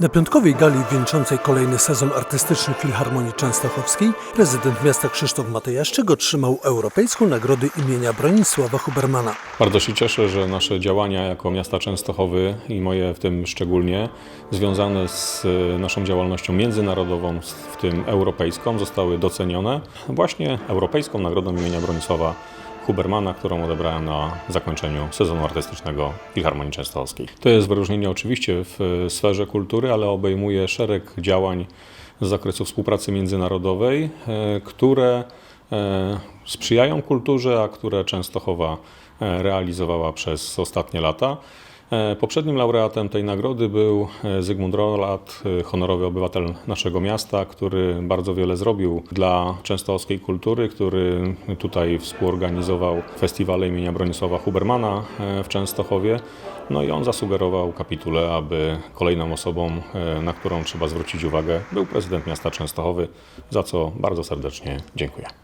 Na piątkowej gali wieńczącej kolejny sezon artystyczny Filharmonii Częstochowskiej prezydent miasta Krzysztof Matejaszczyk otrzymał Europejską Nagrodę imienia Bronisława Hubermana. Bardzo się cieszę, że nasze działania jako miasta Częstochowy i moje w tym szczególnie związane z e, naszą działalnością międzynarodową, w tym europejską, zostały docenione właśnie Europejską Nagrodą imienia Bronisława Hubermana, którą odebrałem na zakończeniu sezonu artystycznego Filharmonii Częstochowskiej. To jest wyróżnienie oczywiście w e, sferze kultury, ale obejmuje szereg działań z zakresu współpracy międzynarodowej, e, które e, sprzyjają kulturze, a które Częstochowa realizowała przez ostatnie lata. E, Poprzednim laureatem tej nagrody był e, Zygmunt Rolat, e, honorowy obywatel naszego miasta, który bardzo wiele zrobił dla częstochowskiej kultury, który tutaj współorganizował festiwale imienia Bronisława Hubermana w Częstochowie. No i on zasugerował kapitule, aby kolejną osobą, na którą trzeba zwrócić uwagę, był prezydent miasta Częstochowy, za co bardzo serdecznie dziękuję.